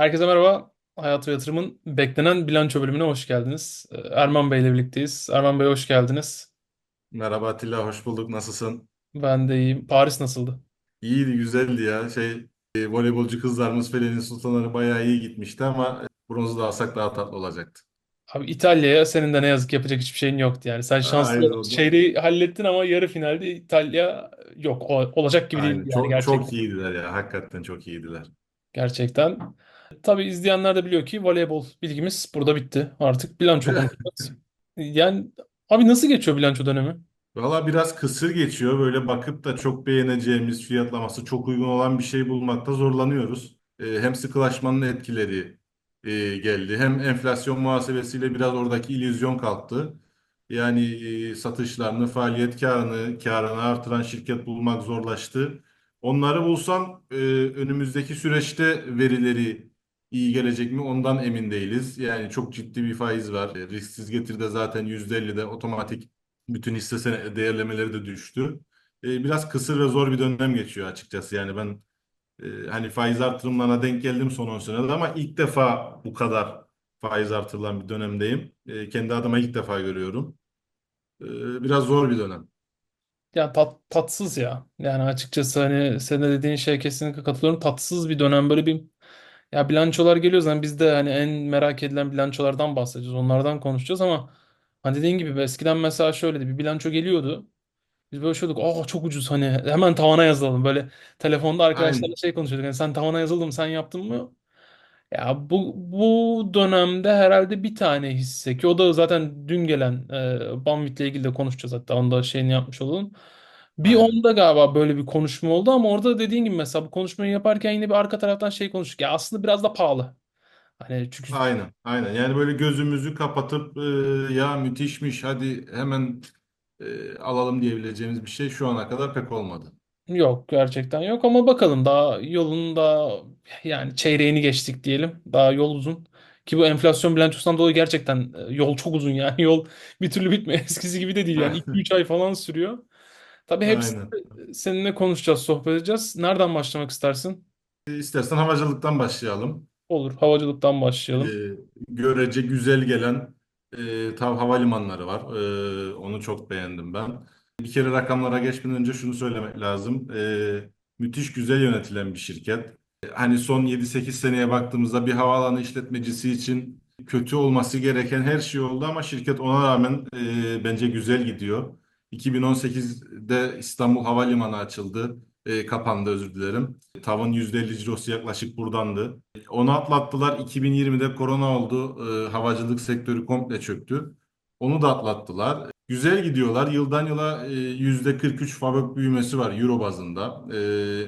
Herkese merhaba. Hayat ve Yatırım'ın beklenen bilanço bölümüne hoş geldiniz. Ee, Erman Bey ile birlikteyiz. Erman Bey hoş geldiniz. Merhaba Atilla, hoş bulduk. Nasılsın? Ben de iyiyim. Paris nasıldı? İyiydi, güzeldi ya. Şey, e, voleybolcu kızlarımız Felenin Sultanları bayağı iyi gitmişti ama bronzu da alsak daha tatlı olacaktı. Abi İtalya'ya senin de ne yazık yapacak hiçbir şeyin yoktu yani. Sen şanslı Aynen oldu. çeyreği hallettin ama yarı finalde İtalya yok. O- olacak gibi Aynen. yani Çok çok gerçekten. iyiydiler ya. Hakikaten çok iyiydiler. Gerçekten. Tabii izleyenler de biliyor ki voleybol bilgimiz burada bitti. Artık bilanço konuşacağız. Yani abi nasıl geçiyor bilanço dönemi? Valla biraz kısır geçiyor. Böyle bakıp da çok beğeneceğimiz, fiyatlaması çok uygun olan bir şey bulmakta zorlanıyoruz. E, hem sıkılaşmanın etkileri e, geldi, hem enflasyon muhasebesiyle biraz oradaki illüzyon kalktı. Yani e, satışlarını, faaliyet karını, karını artıran şirket bulmak zorlaştı. Onları bulsam e, önümüzdeki süreçte verileri iyi gelecek mi ondan emin değiliz. Yani çok ciddi bir faiz var. E, risksiz getiride zaten %50'de otomatik bütün hisse değerlemeleri de düştü. E, biraz kısır ve zor bir dönem geçiyor açıkçası. Yani ben e, hani faiz artırımlarına denk geldim son 10 senede ama ilk defa bu kadar faiz artırılan bir dönemdeyim. Kendi adıma ilk defa görüyorum. Biraz zor bir dönem. Ya tat, tatsız ya. Yani açıkçası hani senin de dediğin şeye kesinlikle katılıyorum. Tatsız bir dönem böyle bir ya bilançolar geliyor zaten biz de hani en merak edilen bilançolardan bahsedeceğiz. Onlardan konuşacağız ama hani dediğin gibi eskiden mesela şöyleydi bir bilanço geliyordu. Biz böyle şöyle aa çok ucuz hani hemen tavana yazalım. Böyle telefonda arkadaşlarla Aynen. şey konuşuyorduk. Yani sen tavana yazıldın sen yaptın mı? Ya bu bu dönemde herhalde bir tane hisse ki o da zaten dün gelen e, Banvit'le ilgili de konuşacağız hatta onda şeyini yapmış olalım. Bir Aynen. onda galiba böyle bir konuşma oldu ama orada dediğin gibi mesela bu konuşmayı yaparken yine bir arka taraftan şey konuştuk. Ya aslında biraz da pahalı. Hani çünkü Aynen. Aynen. Yani böyle gözümüzü kapatıp e, ya müthişmiş hadi hemen e, alalım diyebileceğimiz bir şey şu ana kadar pek olmadı. yok gerçekten yok ama bakalım daha yolun da yani çeyreğini geçtik diyelim. Daha yol uzun. Ki bu enflasyon bilançosundan dolayı gerçekten e, yol çok uzun yani yol bir türlü bitmiyor. Eskisi gibi de değil yani 2-3 ay falan sürüyor. Tabii hepsini Aynen. seninle konuşacağız, sohbet edeceğiz. Nereden başlamak istersin? E, İstersen havacılıktan başlayalım. Olur, havacılıktan e, başlayalım. görece güzel gelen e, tav havalimanları var. E, onu çok beğendim ben. Bir kere rakamlara geçmeden önce şunu söylemek lazım. E, müthiş güzel yönetilen bir şirket. E, Hani son yedi sekiz seneye baktığımızda bir havaalanı işletmecisi için kötü olması gereken her şey oldu ama şirket ona rağmen e, bence güzel gidiyor. 2018'de İstanbul Havalimanı açıldı. E, kapandı özür dilerim. TAV'ın %50 cirosu yaklaşık buradandı. Onu atlattılar. 2020'de korona oldu. Ee, havacılık sektörü komple çöktü. Onu da atlattılar. Güzel gidiyorlar. Yıldan yıla e, %43 fabrik büyümesi var Euro bazında. E,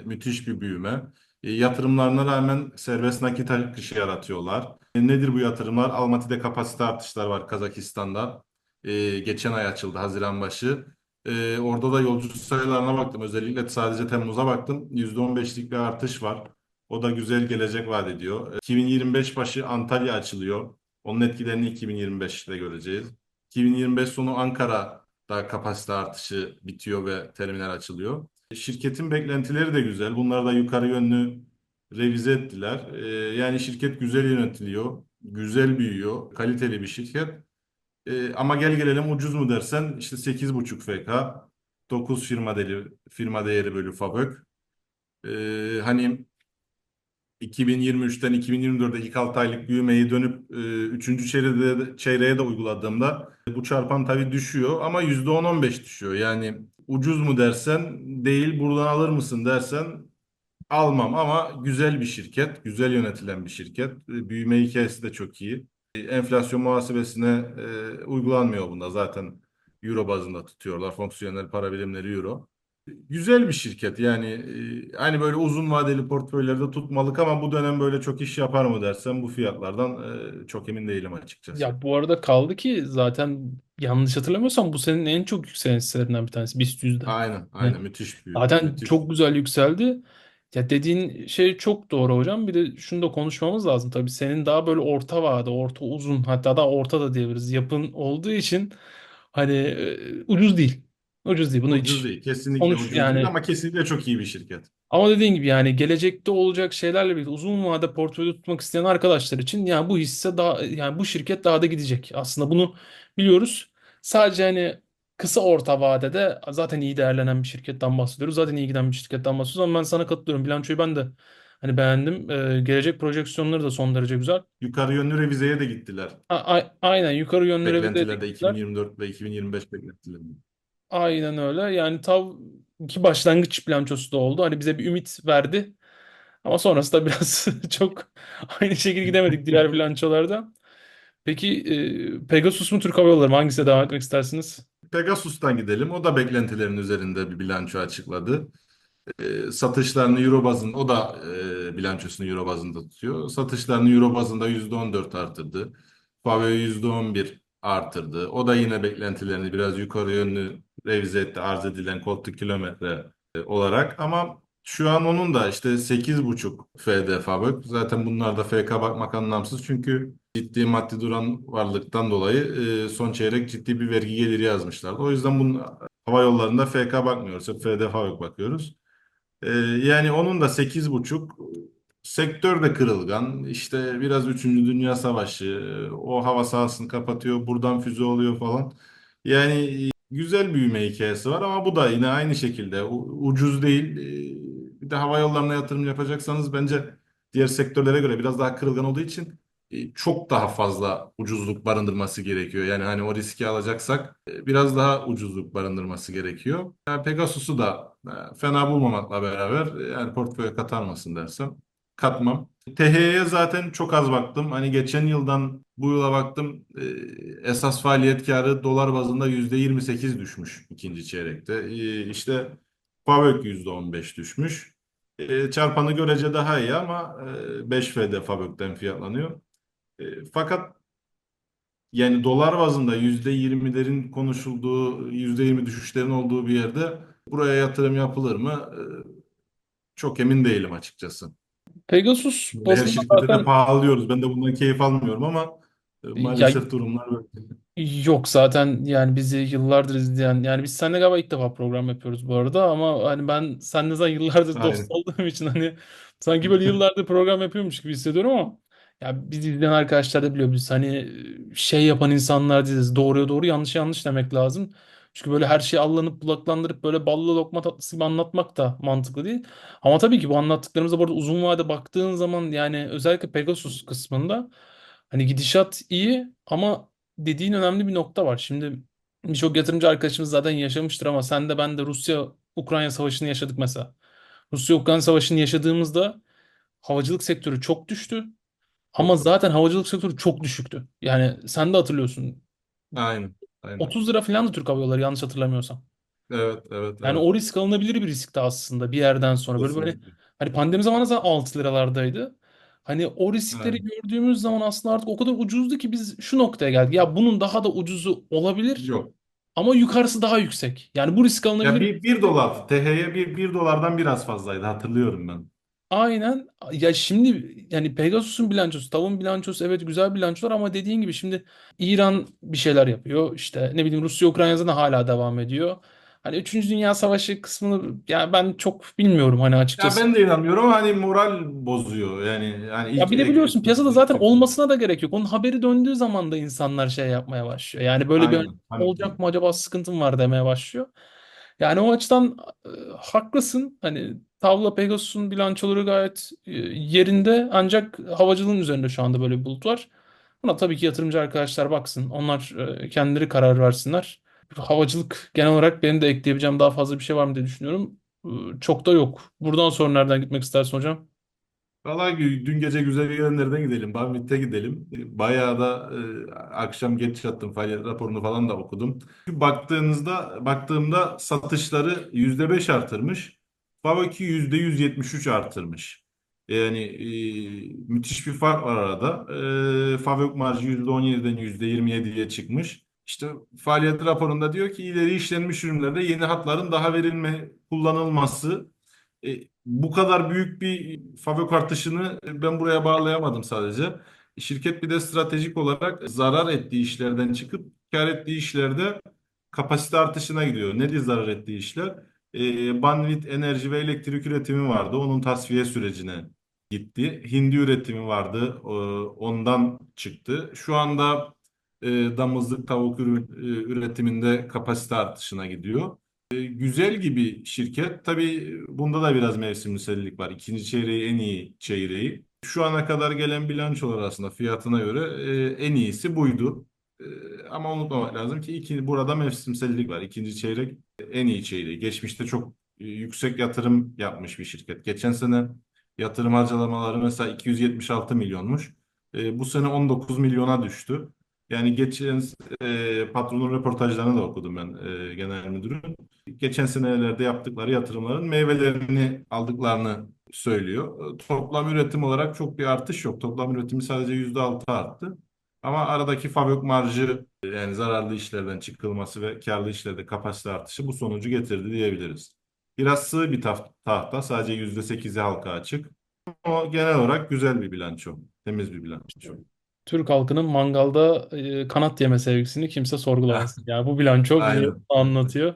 müthiş bir büyüme. E, yatırımlarına rağmen serbest nakit akışı yaratıyorlar. E, nedir bu yatırımlar? Almaty'de kapasite artışlar var Kazakistan'da. E, geçen ay açıldı Haziran başı. E, orada da yolcu sayılarına baktım. Özellikle sadece Temmuz'a baktım. %15'lik bir artış var. O da güzel gelecek vaat ediyor. 2025 başı Antalya açılıyor. Onun etkilerini 2025'te göreceğiz. 2025 sonu Ankara'da kapasite artışı bitiyor ve terminal açılıyor. Şirketin beklentileri de güzel. Bunları da yukarı yönlü revize ettiler. Ee, yani şirket güzel yönetiliyor, güzel büyüyor, kaliteli bir şirket. Ee, ama gel gelelim ucuz mu dersen işte 8,5 FK, 9 firma değeri, firma değeri bölü FAVÖK. Ee, hani 2023'ten 2024'e ilk 6 aylık büyümeyi dönüp e, 3. çeyreğe, çeyreğe de uyguladığımda e, bu çarpan tabii düşüyor ama %10-15 düşüyor. Yani ucuz mu dersen değil buradan alır mısın dersen almam ama güzel bir şirket, güzel yönetilen bir şirket. E, Büyüme hikayesi de çok iyi. Enflasyon muhasebesine e, uygulanmıyor bunda zaten euro bazında tutuyorlar. Fonksiyonel para birimleri euro. Güzel bir şirket yani e, hani böyle uzun vadeli portföylerde tutmalık ama bu dönem böyle çok iş yapar mı dersen bu fiyatlardan e, çok emin değilim açıkçası. Ya bu arada kaldı ki zaten yanlış hatırlamıyorsam bu senin en çok yükselen hisselerinden bir tanesi BIST yüzde. Aynen Yani aynen müthiş büyüdü zaten müthiş. çok güzel yükseldi. Ya dediğin şey çok doğru hocam. Bir de şunu da konuşmamız lazım. Tabii senin daha böyle orta vade, orta uzun hatta daha orta da diyebiliriz yapın olduğu için hani e, ucuz değil. Ucuz değil. Bunu Ucuz hiç değil kesinlikle konuş ucuz değil yani ama kesinlikle çok iyi bir şirket. Ama dediğin gibi yani gelecekte olacak şeylerle birlikte uzun vade portföyde tutmak isteyen arkadaşlar için yani bu hisse daha yani bu şirket daha da gidecek. Aslında bunu biliyoruz. Sadece hani kısa orta vadede zaten iyi değerlenen bir şirketten bahsediyoruz. Zaten iyi giden bir şirketten bahsediyoruz ama ben sana katılıyorum. Bilançoyu ben de hani beğendim. Ee, gelecek projeksiyonları da son derece güzel. Yukarı yönlü revizeye de gittiler. A- a- aynen yukarı yönlü revize Beklentilerde edecekler. 2024 ve 2025 beklentileri. Aynen öyle. Yani tav iki başlangıç bilançosu da oldu. Hani bize bir ümit verdi. Ama sonrasında biraz çok aynı şekilde gidemedik diğer bilançolarda. Peki e, Pegasus mu Türk Hava Yolları mı? Hangisine devam etmek istersiniz? Pegasus'tan gidelim. O da beklentilerin üzerinde bir bilanço açıkladı. E, satışlarını euro bazında, o da e, bilançosunu euro bazında tutuyor. Satışlarını euro bazında %14 artırdı. Faveo %11 artırdı. O da yine beklentilerini biraz yukarı yönlü revize etti arz edilen koltuk kilometre e, olarak. Ama şu an onun da işte 8,5 FD Favök. Zaten bunlar da FK bakmak anlamsız. Çünkü ciddi maddi duran varlıktan dolayı e, son çeyrek ciddi bir vergi geliri yazmışlardı. O yüzden bunun hava yollarında FK bakmıyoruz. Hep FD bakıyoruz. Ee, yani onun da sekiz buçuk sektör de kırılgan işte biraz Üçüncü Dünya Savaşı o hava sahasını kapatıyor buradan füze oluyor falan yani e, güzel büyüme hikayesi var ama bu da yine aynı şekilde. Ucuz değil. Ee, bir de hava yollarına yatırım yapacaksanız bence diğer sektörlere göre biraz daha kırılgan olduğu için e, çok daha fazla ucuzluk barındırması gerekiyor. Yani hani o riski alacaksak e, biraz daha ucuzluk barındırması gerekiyor. Yani Pegasus'u da e, fena bulmamakla beraber e, yani portföye katar mısın dersem katmam. THY'ye zaten çok az baktım. Hani geçen yıldan bu yıla baktım. e, esas faaliyet karı dolar bazında %28 düşmüş ikinci çeyrekte. E, işte FAVÖK %15 düşmüş. E, çarpanı görece daha iyi ama e, 5F'de FAVÖK'ten fiyatlanıyor. E, fakat yani dolar bazında %20'lerin konuşulduğu, %20 düşüşlerin olduğu bir yerde buraya yatırım yapılır mı? Çok emin değilim açıkçası. Pegasus Her bazında şirkete de zaten pahalıyoruz. Ben de bundan keyif almıyorum ama e, ya maalesef durumlar böyle. Yok zaten yani bizi yıllardır izleyen yani biz seninle galiba ilk defa program yapıyoruz bu arada ama hani ben seninle zaten yıllardır dost Aynen. olduğum için hani sanki böyle yıllardır program yapıyormuş gibi hissediyorum ama ya bizi izleyen arkadaşlar da biliyor biz hani şey yapan insanlar değiliz doğruya doğru yanlış yanlış demek lazım. Çünkü böyle her şeyi allanıp budaklandırıp böyle ballı lokma tatlısı gibi anlatmak da mantıklı değil. Ama tabii ki bu anlattıklarımıza bu arada uzun vade baktığın zaman yani özellikle Pegasus kısmında hani gidişat iyi ama dediğin önemli bir nokta var. Şimdi birçok yatırımcı arkadaşımız zaten yaşamıştır ama sen de ben de Rusya-Ukrayna savaşını yaşadık mesela. Rusya-Ukrayna savaşını yaşadığımızda havacılık sektörü çok düştü. Ama zaten havacılık sektörü çok düşüktü. Yani sen de hatırlıyorsun. Aynen. Aynen. 30 lira falan da Türk Hava Yolları yanlış hatırlamıyorsam. Evet, evet, Yani evet. o risk alınabilir bir riskti aslında bir yerden sonra. Böyle böyle Kesinlikle. hani pandemi zamanı zaten 6 liralardaydı. Hani o riskleri Aynen. gördüğümüz zaman aslında artık o kadar ucuzdu ki biz şu noktaya geldik. Ya bunun daha da ucuzu olabilir Yok. ama yukarısı daha yüksek. Yani bu risk Ya alınabilir. bir, bir dolar. TH'ye bir, bir dolardan biraz fazlaydı hatırlıyorum ben. Aynen. Ya şimdi yani Pegasus'un bilançosu, TAV'ın bilançosu evet güzel bilançolar ama dediğin gibi şimdi İran bir şeyler yapıyor. İşte ne bileyim Rusya Ukrayna'da da hala devam ediyor. Hani Üçüncü Dünya Savaşı kısmını ya ben çok bilmiyorum hani Ya açıkçası. ben de inanmıyorum ama hani moral bozuyor. Yani yani Ya ilk bir de biliyorsun piyasada zaten olmasına da gerek yok. Onun haberi döndüğü zaman da insanlar şey yapmaya başlıyor. Yani böyle bir aynen. Hani olacak mı acaba sıkıntım var demeye başlıyor. Yani o açıdan e, haklısın. Hani Tavla Pegasus'un bilançoları gayet e, yerinde ancak havacılığın üzerinde şu anda böyle bir bulut var. Buna tabii ki yatırımcı arkadaşlar baksın. Onlar e, kendileri karar versinler. Havacılık genel olarak benim de ekleyebileceğim daha fazla bir şey var mı diye düşünüyorum. E, Çok da yok. Buradan sonra nereden gitmek istersin hocam? Valla dün gece güzel gelenlerden gidelim. Banvit'e gidelim. Bayağı da e, akşam geç yattım. Faaliyet raporunu falan da okudum. Baktığınızda baktığımda satışları %5 artırmış. Favaki %173 artırmış. Yani e, müthiş bir fark var arada. E, Favök marjı %17'den %27'ye çıkmış. İşte faaliyet raporunda diyor ki ileri işlenmiş ürünlerde yeni hatların daha verilme kullanılması e, bu kadar büyük bir fabrik artışını ben buraya bağlayamadım sadece. Şirket bir de stratejik olarak zarar ettiği işlerden çıkıp kar ettiği işlerde kapasite artışına gidiyor. Nedir zarar ettiği işler? E, Banvit enerji ve elektrik üretimi vardı. Onun tasfiye sürecine gitti. Hindi üretimi vardı. e, ondan çıktı. Şu anda e, damızlık tavuk e, üretiminde kapasite artışına gidiyor. E, güzel gibi şirket. Tabii bunda da biraz mevsimsellik var. İkinci çeyreği en iyi çeyreği. Şu ana kadar gelen bilançolar aslında fiyatına göre e, en iyisi buydu. E, ama unutmamak lazım ki iki, burada mevsimsellik var. İkinci çeyrek en iyi çeyreği. Geçmişte çok e, yüksek yatırım yapmış bir şirket. Geçen sene yatırım harcamaları mesela 276 milyonmuş. E, bu sene 19 milyona düştü. Yani geçen e, patronun röportajlarını da okudum ben e, genel müdürün. Geçen senelerde yaptıkları yatırımların meyvelerini aldıklarını söylüyor. Toplam üretim olarak çok bir artış yok. Toplam üretimi sadece %6 arttı. Ama aradaki fabrik marjı yani zararlı işlerden çıkılması ve karlı işlerde kapasite artışı bu sonucu getirdi diyebiliriz. Biraz sığ bir tahta sadece %8'i halka açık. Ama genel olarak güzel bir bilanço. Temiz bir bilanço. Türk halkının mangalda e, kanat yeme sevgisini kimse sorgulamaz. Yani bu bilanço Aynen. anlatıyor.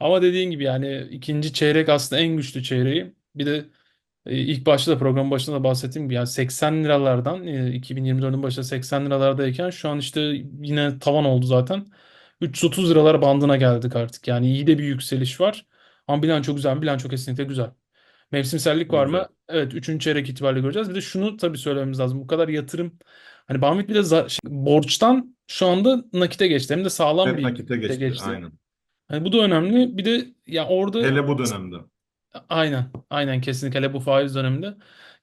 Ama dediğin gibi yani ikinci çeyrek aslında en güçlü çeyreği. Bir de ilk başta da programın başında da bahsettiğim gibi yani 80 liralardan e, 2024'ün başında 80 liralardayken şu an işte yine tavan oldu zaten. 330 liralar bandına geldik artık. Yani iyi de bir yükseliş var. Ama bilanço güzel? Bilanço kesinlikle güzel. Mevsimsellik var mı? Evet, üçüncü çeyrek itibariyle göreceğiz. Bir de şunu tabii söylememiz lazım. Bu kadar yatırım Hani Banvit bir de şey, borçtan şu anda nakite geçti. Hem de sağlam Hep bir nakite nakite geçti. geçti. Aynen. Hani bu da önemli. Bir de ya orada Hele bu dönemde. Aynen aynen kesinlikle hele bu faiz döneminde.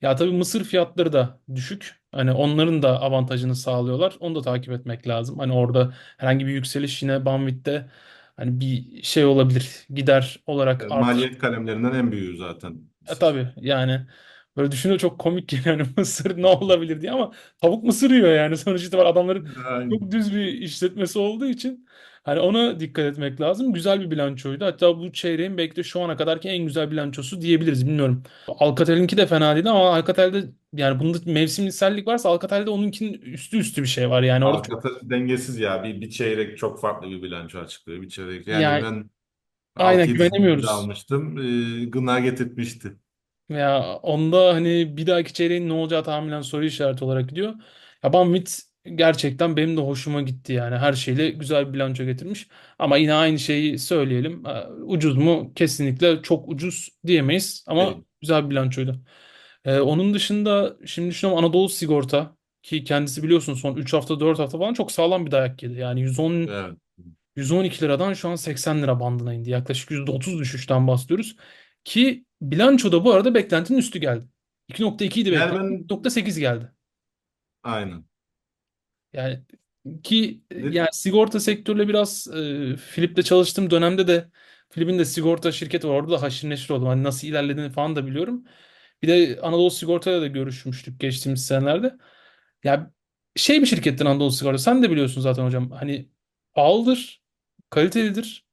Ya tabii mısır fiyatları da düşük. Hani onların da avantajını sağlıyorlar. Onu da takip etmek lazım. Hani orada herhangi bir yükseliş yine Banvit'te hani bir şey olabilir. Gider olarak E, artış Maliyet kalemlerinden en büyüğü zaten. E tabii yani böyle düşününce çok komik geliyor yani mısır ne olabilir diye ama tavuk mısır yiyor yani sonuç itibariyle adamların çok Aynen. düz bir işletmesi olduğu için hani ona dikkat etmek lazım. Güzel bir bilançoydu. Hatta bu çeyreğin belki de şu ana kadarki en güzel bilançosu diyebiliriz bilmiyorum. Alcatel'inki de fena değil ama Alcatel'de yani bunda mevsimsellik varsa Alcatel'de onunkinin üstü üstü bir şey var yani orada çok Alkata dengesiz ya. Bir, bir çeyrek çok farklı bir bilanço açıklıyor. Bir çeyrek. Yani yani ben aynen 6-7 senedir güvenemiyoruz. almıştım. E, gına getirtmişti. Ya onda hani bir dahaki çeyreğin ne olacağı tahminen soru işareti olarak gidiyor. Ya Banvit gerçekten benim de hoşuma gitti yani. Her şeyle güzel bir bilanço getirmiş. Ama yine aynı şeyi söyleyelim. Ee, Ucuz mu? Kesinlikle çok ucuz diyemeyiz. Ama Değil. güzel bir bilançoydu. Ee, onun dışında şimdi düşünüyorum Anadolu Sigorta ki kendisi biliyorsun son 3 hafta 4 hafta falan çok sağlam bir dayak yedi. Yani 110 Evet. 112 liradan şu an 80 lira bandına indi. Yaklaşık %30 düşüşten bahsediyoruz. Ki bilançoda bu arada beklentinin üstü geldi. 2.2 idi Yani beklenti. ben 2.8 geldi. aynen. Yani ki Ne- yani sigorta sektörüyle biraz e, Philip'te çalıştığım dönemde de Philip'in de sigorta şirketi var. Orada da haşır neşir oldum. Hani nasıl ilerlediğini falan da biliyorum. Bir de Anadolu Sigorta'yla da görüşmüştük geçtiğimiz senelerde. Ya şey bir şirketten Anadolu Sigorta. Sen de biliyorsun zaten hocam. Hani pahalıdır, kalitelidir.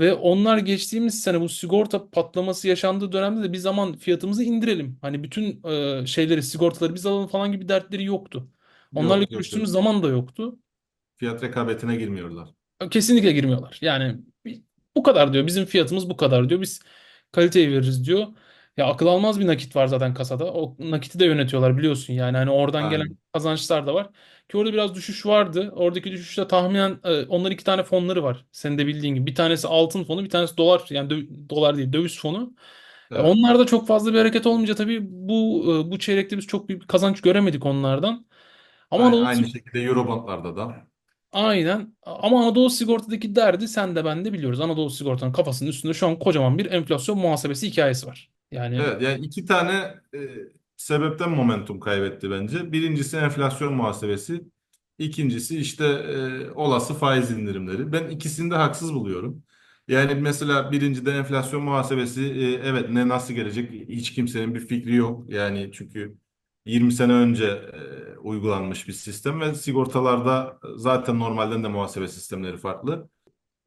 Ve onlar geçtiğimiz sene bu sigorta patlaması yaşandığı dönemde de bir zaman fiyatımızı indirelim. Hani bütün e, şeyleri sigortaları biz alalım falan gibi dertleri yoktu. Onlarla Yok yok yok. görüştüğümüz zaman da yoktu. Fiyat rekabetine girmiyorlar. Kesinlikle girmiyorlar. Yani bu kadar diyor. Bizim fiyatımız bu kadar diyor. Biz kaliteyi veririz diyor. Ya akıl almaz bir nakit var zaten kasada. O nakiti de yönetiyorlar biliyorsun yani. Hani oradan gelen Aynen. kazançlar da var. Ki orada biraz düşüş vardı. Oradaki düşüşte tahminen e, onların iki tane fonları var. Senin de bildiğin gibi. Bir tanesi altın fonu, bir tanesi dolar yani dö- dolar değil döviz fonu. E, Evet. onlarda çok fazla bir hareket olmayınca tabii bu e, bu çeyrekte biz çok büyük bir kazanç göremedik onlardan. Ama Aynı, Anadolu aynı şekilde Eurobondlarda da. Aynen. Ama Anadolu Sigorta'daki derdi sen de ben de biliyoruz. Anadolu Sigorta'nın kafasının üstünde şu an kocaman bir enflasyon muhasebesi hikayesi var. Yani Evet yani iki tane e, sebepten momentum kaybetti bence. Birincisi enflasyon muhasebesi. İkincisi işte e, olası faiz indirimleri. Ben ikisini de haksız buluyorum. Yani mesela birincide enflasyon muhasebesi e, evet ne nasıl gelecek hiç kimsenin bir fikri yok. Yani çünkü 20 sene önce e, uygulanmış bir sistem ve sigortalarda zaten normalden de muhasebe sistemleri farklı.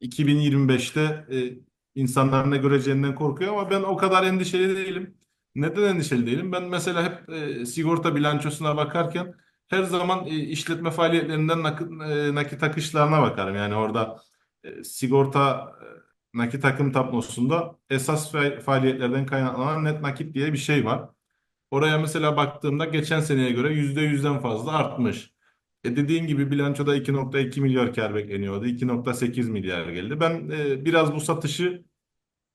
2025'te e, insanlar ne göreceğinden korkuyor ama ben o kadar endişeli değilim. Neden endişeli değilim? Ben mesela hep e, sigorta bilançosuna bakarken her zaman e, işletme faaliyetlerinden nakit, e, nakit akışlarına bakarım. Yani orada e, sigorta nakit akım tablosunda esas fa- faaliyetlerden kaynaklanan net nakit diye bir şey var. Oraya mesela baktığımda geçen seneye göre %100'den fazla artmış. E dediğin gibi bilançoda 2.2 milyar kar bekleniyordu. 2.8 milyar geldi. Ben e, biraz bu satışı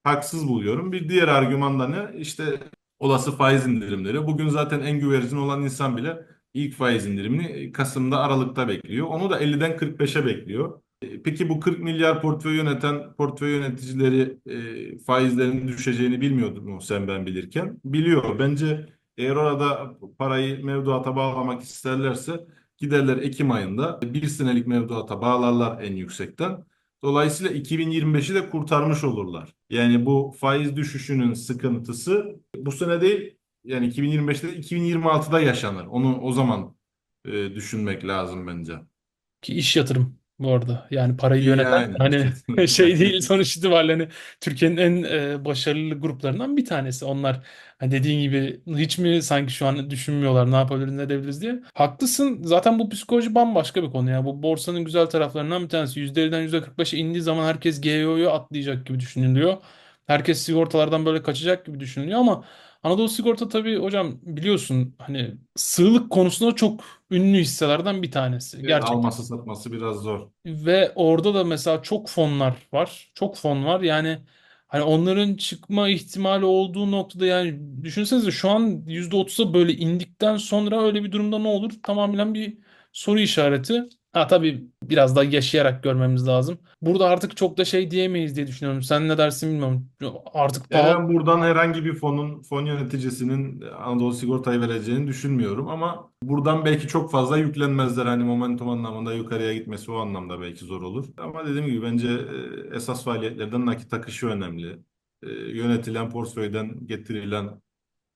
haksız buluyorum. Bir diğer argüman da ne? İşte olası faiz indirimleri. Bugün zaten en güvercin olan insan bile ilk faiz indirimini Kasım'da Aralık'ta bekliyor. Onu da 50'den 45'e bekliyor. E, Peki bu 40 milyar portföy yöneten portföy yöneticileri e, faizlerin düşeceğini bilmiyordu mu sen ben bilirken? Biliyor. Bence eğer orada parayı mevduata bağlamak isterlerse giderler Ekim ayında bir senelik mevduata bağlarlar en yüksekten. Dolayısıyla 2025'i de kurtarmış olurlar. Yani bu faiz düşüşünün sıkıntısı bu sene değil yani 2025'te 2026'da yaşanır. Onu o zaman e, düşünmek lazım bence. Ki iş yatırım bu arada. Yani parayı yöneten Yani hani şey değil sonuç itibariyle hani Türkiye'nin en e, başarılı gruplarından bir tanesi. Onlar hani dediğin gibi hiç mi sanki şu an düşünmüyorlar ne yapabiliriz ne edebiliriz diye. Haklısın. Zaten bu psikoloji bambaşka bir konu ya. Bu borsanın güzel taraflarından bir tanesi. %50'den %45'e indiği zaman herkes GEO'yu atlayacak gibi düşünülüyor. Herkes sigortalardan böyle kaçacak gibi düşünülüyor ama Anadolu Sigorta tabii hocam biliyorsun hani sığlık konusunda çok ünlü hisselerden bir tanesi. Evet, Gerçekten. alması satması biraz zor. Ve orada da mesela çok fonlar var. Çok fon var. Yani hani onların çıkma ihtimali olduğu noktada yani düşünsenize şu an %30'a böyle indikten sonra öyle bir durumda ne olur? Tamamen bir soru işareti. Ha tabii biraz daha yaşayarak görmemiz lazım. Burada artık çok da şey diyemeyiz diye düşünüyorum. Sen ne dersin bilmiyorum. Artık pahalı. ben buradan herhangi bir fonun fon yöneticisinin Anadolu Sigorta'yı vereceğini düşünmüyorum ama buradan belki çok fazla yüklenmezler. Hani momentum anlamında yukarıya gitmesi o anlamda belki zor olur. Ama dediğim gibi bence e, esas faaliyetlerden nakit akışı önemli. E, Yönetilen portföyden getirilen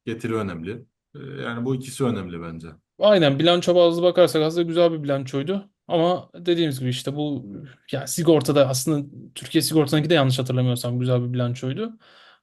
getiri önemli. E, Yani bu ikisi önemli bence. Aynen bilanço bazlı bakarsak aslında güzel bir bilançoydu. Ama dediğimiz gibi işte bu ya sigortada aslında Türkiye sigortasındaki de yanlış hatırlamıyorsam güzel bir bilançoydu.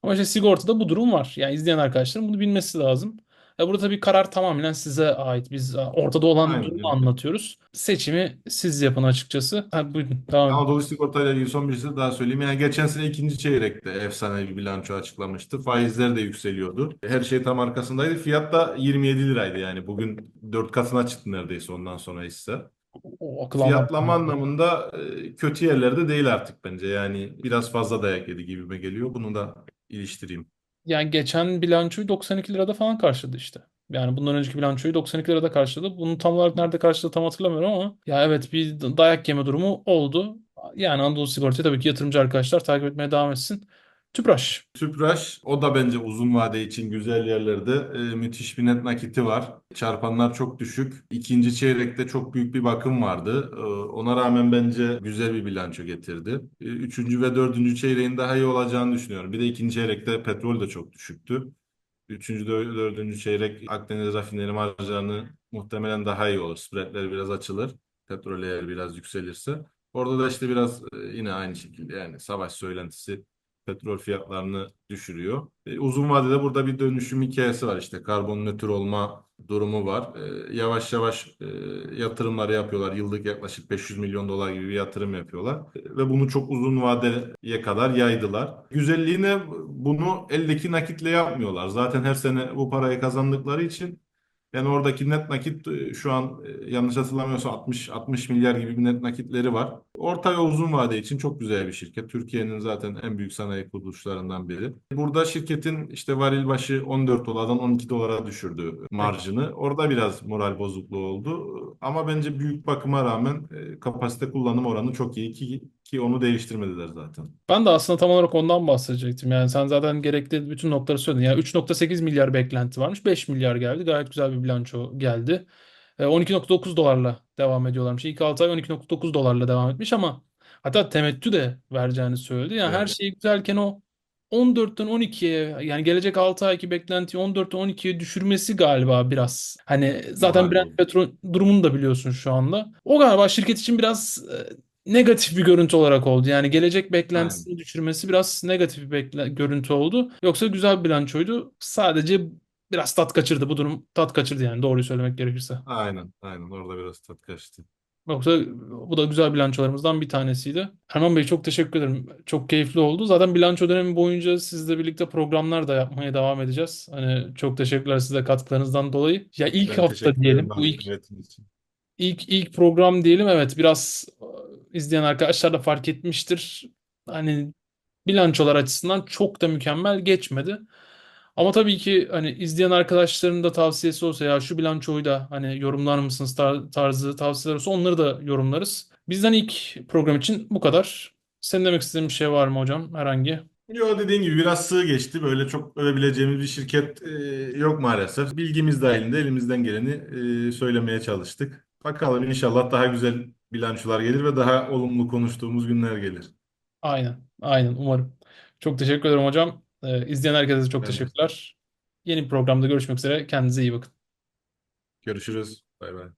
Ama işte sigortada bu durum var. Yani izleyen arkadaşların bunu bilmesi lazım. Ya burada tabii karar tamamen size ait. Biz e, ortada olan Aynen durumu anlatıyoruz. Seçimi siz yapın açıkçası. Ha, buyurun devam edin. Anadolu Sigorta ile ilgili son bir şey daha söyleyeyim. Yani geçen sene ikinci çeyrekte efsane bir bilanço açıklamıştı. Faizler de yükseliyordu. Her şey tam arkasındaydı. Fiyat da 27 liraydı yani. Bugün 4 katına çıktı neredeyse ondan sonra hisse. O akıl. Fiyatlama anlamında e, kötü yerlerde değil artık bence. Yani biraz fazla dayak yedi gibime geliyor. Bunu da iliştireyim. Yani geçen bilançoyu 92 lirada falan karşıladı işte. Yani bundan önceki bilançoyu 92 lirada karşıladı. Bunu tam olarak nerede karşıladı tam hatırlamıyorum ama ya evet bir dayak yeme durumu oldu. Yani Anadolu Sigorta'yı tabii ki yatırımcı arkadaşlar takip etmeye devam etsin. Tüpraş. Tüpraş o da bence uzun vade için güzel yerlerde e, müthiş bir net nakiti var. Çarpanlar çok düşük. İkinci çeyrekte çok büyük bir bakım vardı. E, ona rağmen bence güzel bir bilanço getirdi. E, üçüncü ve dördüncü çeyreğin daha iyi olacağını düşünüyorum. Bir de ikinci çeyrekte petrol de çok düşüktü. Üçüncü, dö- dördüncü çeyrek Akdeniz rafineri marjlarını muhtemelen daha iyi olur. Spreadler biraz açılır. Petrol eğer biraz yükselirse. Orada da işte biraz e, yine aynı şekilde yani savaş söylentisi petrol fiyatlarını düşürüyor. E, uzun vadede burada bir dönüşüm hikayesi var işte karbon nötr olma durumu var. E, yavaş yavaş e, yatırımları yapıyorlar. Yıllık yaklaşık 500 milyon dolar gibi bir yatırım yapıyorlar. E, ve bunu çok uzun vadeye kadar yaydılar. Güzelliğine bunu eldeki nakitle yapmıyorlar. Zaten her sene bu parayı kazandıkları için yani oradaki net nakit e, şu an e, yanlış hatırlamıyorsam 60 60 milyar gibi bir net nakitleri var. Orta ve uzun vade için çok güzel bir şirket. Türkiye'nin zaten en büyük sanayi kuruluşlarından biri. Burada şirketin işte varil başı 14 dolardan 12 dolara düşürdü marjını. Orada biraz moral bozukluğu oldu. Ama bence büyük bakıma rağmen e, kapasite kullanım oranı çok iyi ki ki onu değiştirmediler zaten. Ben de aslında tam olarak ondan bahsedecektim. Yani sen zaten gerekli bütün noktaları söyledin. Yani 3.8 milyar beklenti varmış. 5 milyar geldi. Gayet güzel bir bilanço geldi. E, 12.9 dolarla devam ediyorlarmış. İlk 6 ay 12.9 dolarla devam etmiş ama hatta temettü de vereceğini söyledi. Yani her Evet. şey güzelken o 14'ten 12'ye yani gelecek 6 ayki beklentiyi 14'ten 12'ye düşürmesi galiba biraz. Hani zaten Brent bozukluğu. petrol durumunu da biliyorsun şu anda. O galiba şirket için biraz e, negatif bir görüntü olarak oldu. Yani gelecek Aynen. beklentisini düşürmesi biraz negatif bir görüntü oldu. Yoksa güzel bir bilançoydu. Sadece biraz tat kaçırdı bu durum. Tat kaçırdı yani doğruyu söylemek gerekirse. Aynen. Aynen. Orada biraz tat kaçtı. Yoksa bu da güzel bilançolarımızdan bir tanesiydi. Erman Bey çok teşekkür ederim. Çok keyifli oldu. Zaten bilanço dönemi boyunca sizle birlikte programlar da yapmaya devam edeceğiz. Hani çok teşekkürler size katkılarınızdan dolayı. Ya ilk Ben hafta teşekkür ederim diyelim. Bu ilk için. ilk ilk program diyelim. Evet biraz izleyen arkadaşlar da fark etmiştir. Hani bilançolar açısından çok da mükemmel geçmedi. Ama tabii ki hani izleyen arkadaşların da tavsiyesi olsa ya şu bilançoyu da hani yorumlar mısınız tar- tarzı tavsiyeler olsa onları da yorumlarız. Bizden ilk program için bu kadar. Senin demek istediğin bir şey var mı hocam? Herhangi? Yo dediğin gibi biraz sığ geçti. Böyle çok övebileceğimiz bir şirket e, yok maalesef. Bilgimiz dahilinde elimizden geleni e, söylemeye çalıştık. Bakalım inşallah daha güzel bilançolar gelir ve daha olumlu konuştuğumuz günler gelir. Aynen. Aynen umarım. Çok teşekkür ederim hocam. Ee, izleyen herkese çok de. teşekkürler. Yeni bir programda görüşmek üzere. Kendinize iyi bakın. Görüşürüz. Bay bay.